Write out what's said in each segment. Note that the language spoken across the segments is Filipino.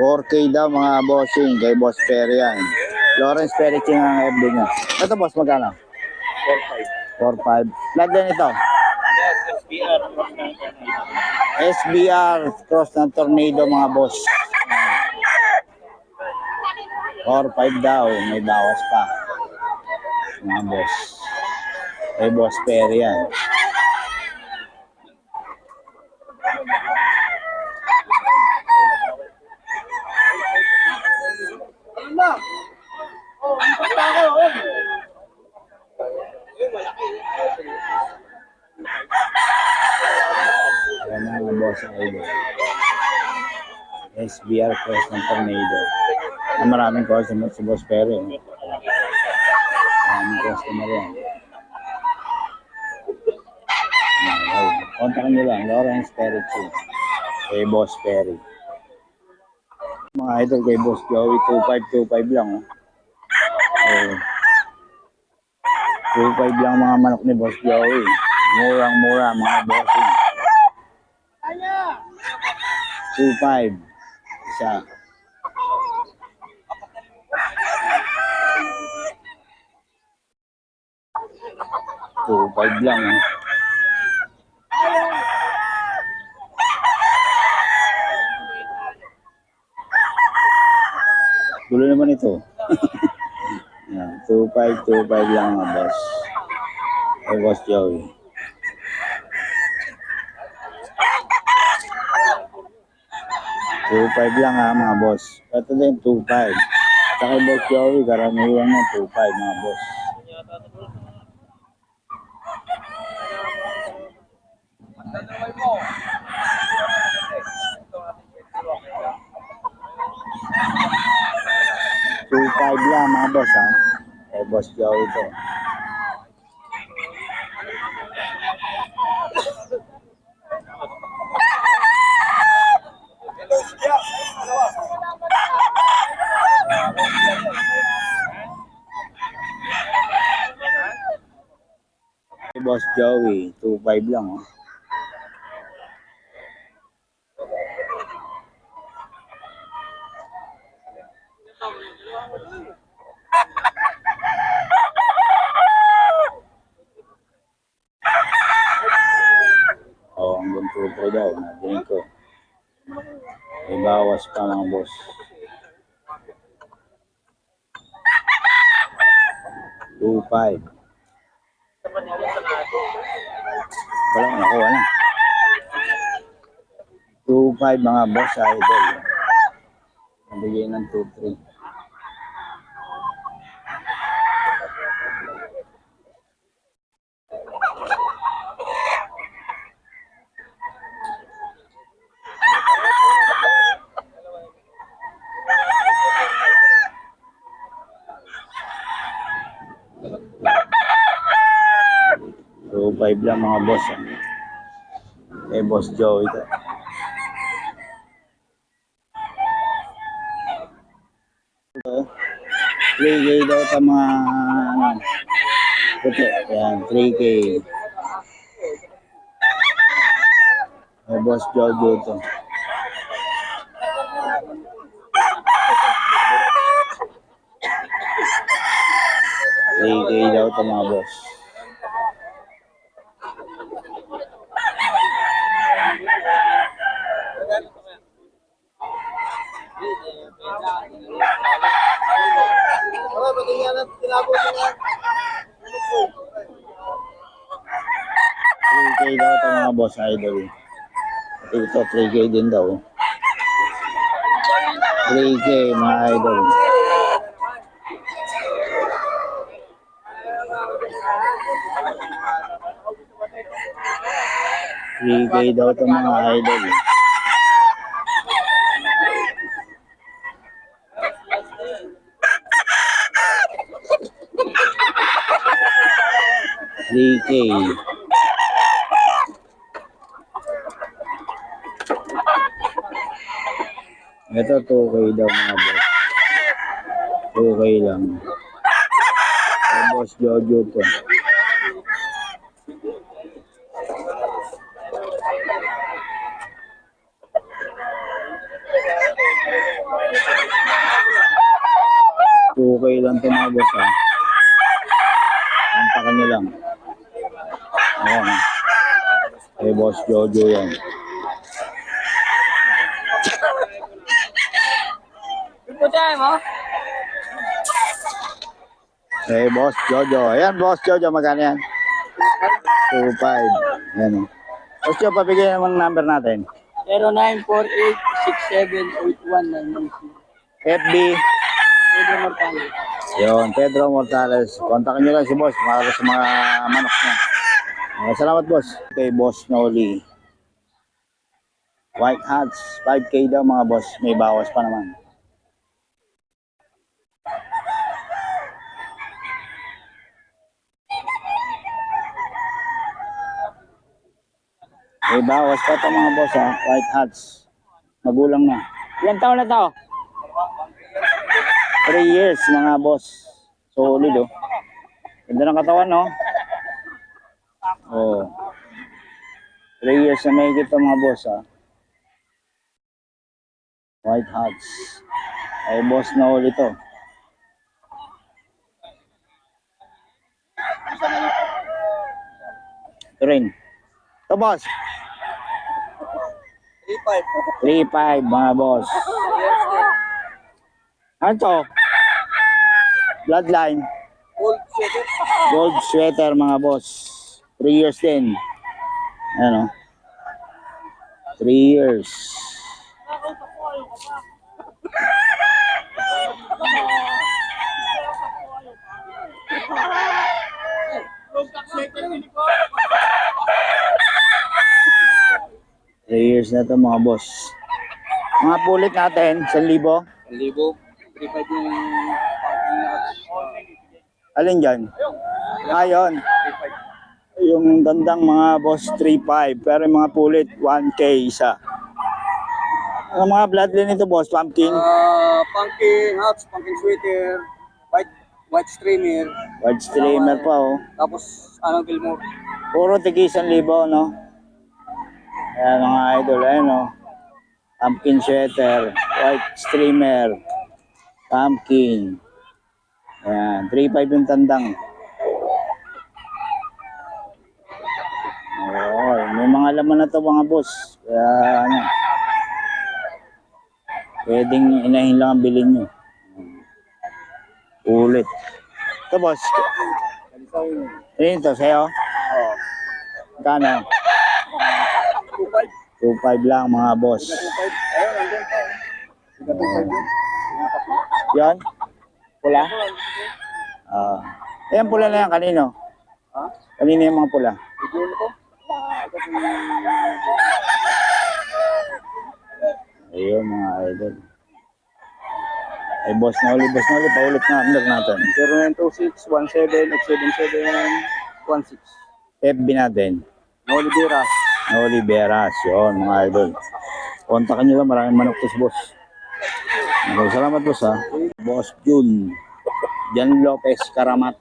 4K daw mga bossing kay Boss Perry yan. Lawrence Perry Ching ang FB niya. Ito boss, magkano? 4.5. Flat din ito. SBR cross ng tornado mga boss. 4.5 daw, may bawas pa. Mga boss. Kay Boss Perry yan. Yan ang mga boss ang idol. SBR Cross ng Tornado. Ang maraming customer si Boss Perry. Maraming customer yan. Okay. Kontakin nyo lang, Lawrence Perry Chu. Kay Boss Perry. Mga idol kay Boss Joey, 2525 lang. Oh. Oh. 25 lang mga manok ni Boss Joey. Murang-mura mga bossing. 2.5. Isa. Two five lang. Eh. Gulo naman ito. Yan, 2.5, 2.5 lang mga boss. Kay Boss Joey. Two five lang ha mga boss. Ito din, 2.5. Sa kay Boss Joey, karaniwan mo, 2.5 mga boss. Two five lang mga boss ha. Kay Boss Joey to. Kay Boss Joey, 2.5 lang oh. Oh, 2.5. Wala na ako, wala. 2.5 mga boss idol. Nabigay ng 2.3. Two five lang mga boss. ah. Eh, boss Joey ito. Ito, 3K daw sa mga ano, puti. Yan, 3K. Eh, boss Jojo ito. Three K daw ito mga boss. Three K daw ito mga boss idol. Ito 3K din daw. 3K mga idol. K daw ito mga idol. Three K. Ito 2K daw mga boss. 2K lang. Kay boss Jojo to. 2K lang ito mga boss ha. Kontakan nyo lang. Ayan. Kay Boss Jojo yan. Kay Boss Jojo. Ayan Boss Jojo, magkano yan? 2.5. Ayan o. Boss Jojo, pabigyan naman number natin. 0948-6781-990. FB. Pedro Mortales. Yun, Pedro Mortales. Kontakin nyo lang si Boss para sa mga manok niya. Okay, salamat Boss. Kay Boss Noli. White hats, 5K daw mga boss. May bawas pa naman. May bawas pa ito mga boss ha. White hats. Magulang na. Ilan taon na to? 3 years mga boss. Solid oh. Ganda ng katawan no? Oh. 3 years na may kita mga boss ha. White hats. Ay boss na ulit to. Ito rin. Ito boss. 35. 3-5 mga boss. Ano to? Bloodline. Gold sweater. Gold sweater mga boss. 3 years din. Ano? 3 years. Three years na to mga boss. Mga pulit natin, 1,000. Libo. 35 yung. Alin dyan? Ayon. Yung dandang mga boss 3.5 pero yung mga pulit 1K isa. Ang mga bloodline nito boss, pumpkin, Ah, pumpkin hats, pumpkin sweater, white white streamer, white streamer pa oh. tapos ano Gilmore. Puro tigi 1,000 no? Ayan mga idol, ayan oh. Pumpkin sweater, white streamer, pumpkin. Ayan, 3.5 yung tandang. Oo, may mga laman na to mga boss. Kaya ano, pwedeng inahin lang ang bilhin nyo. Ulit. Ito boss, ano to sa'yo? Oh. Kano? 25. 2.5 lang mga boss. 25. Ayun, nandun pa. Siga 25 yun. Yan? Pula? Ah. Ayan pula na yan, kanino? Kanino yung mga pula? Tapos yung Ayun mga idol. Ay boss na uli, boss na uli, paulit na under natin. 0926 17 877 16. FB natin. No Oliveira. Na Oliveras, yun mga idol. Kontakan nyo lang, maraming manok to si boss. Okay, salamat boss ha. Boss Jun. Jan Lopez Karamat.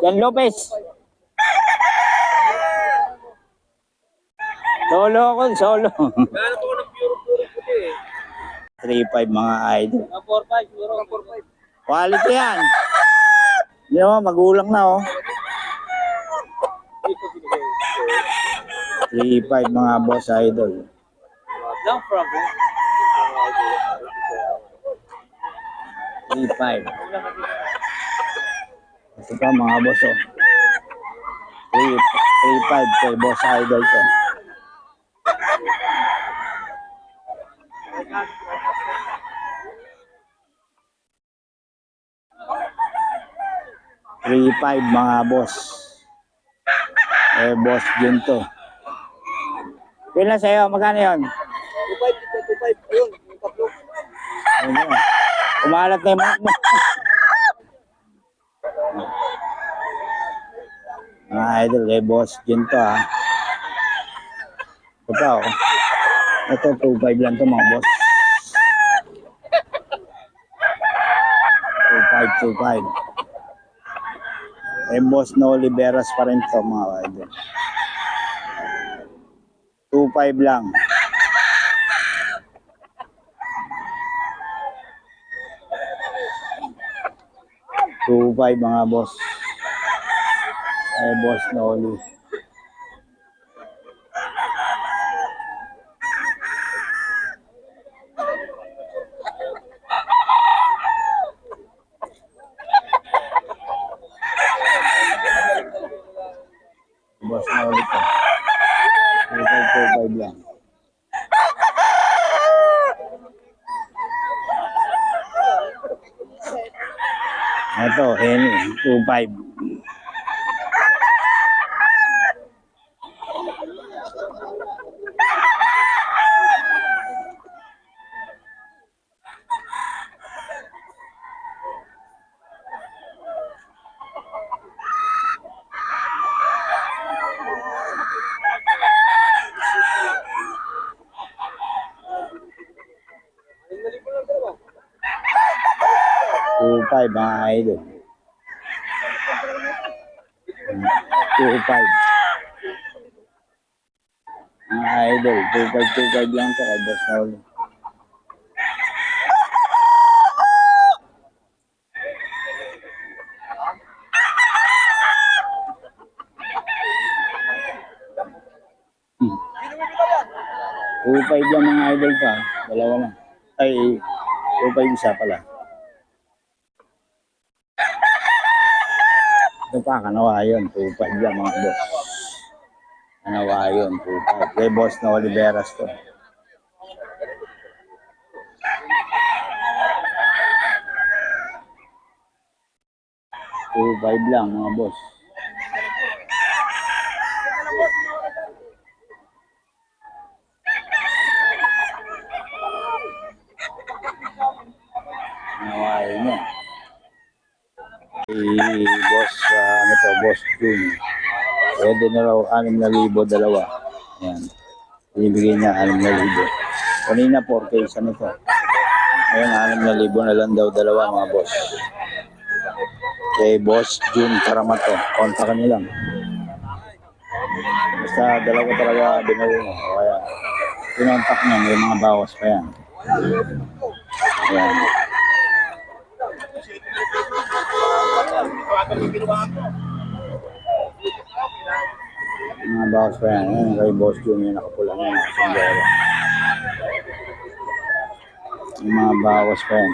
Jan Lopez. Solo ako, solo. Gano'n po ng puro-puro puti eh. 3-5 mga idol. Ang 4-5, siguro. Ang 4-5. Quality yan. Hindi mo, magulang na oh. Dito binigay. 3-5 mga boss idol. No problem. 3-5. Ito pa mga boss oh. 3 3-5 kay boss idol to. Three five mga boss. Eh boss din to. Pila sa'yo? Magkano yun? 2-5, 2-5. Ayun, yung tatlo. Ayun yun. Kumalat na yung manok mo. Mga idol, kay boss din to ha. Ito pa oh. Ito, 2.5 lang to mga boss. 2.5, 2.5. Eh, boss no Oliveras pa rin to mga idol. 2.5 lang. 2.5 mga boss. Ay, boss na oli. Boss na ulit to. 2.5 lang. Ito, Henny, 2.5. Two five mga idol. Two five. Mga idol, two five, two five lang to kay Boss. Two five lang mga idol pa. Dalawa lang. Ay, five isa pala. Ito pa, kanawa yun. 2.5 yan mga boss. Kanawa yun, 2.5. Kay boss na Oliveras to. Two five lang mga boss. Kanawa yun yan si boss uh, ano to, boss Jun. Pwede na raw 6,000 dalawa. Yan. Ibigay niya 6,000. Kanina 4K isa nito. Ngayon 6,000 na lang daw dalawa mga boss. Kay boss Jun Karamato. Kontakan niyo lang. Basta dalawa talaga binili mo. Kaya pinontak niya. May mga bawas pa yan. Yan. Mga bawas pa yan. Yan, kay Boss Jun yung nakapula na yung sombrero. Yung mga bawas pa yan.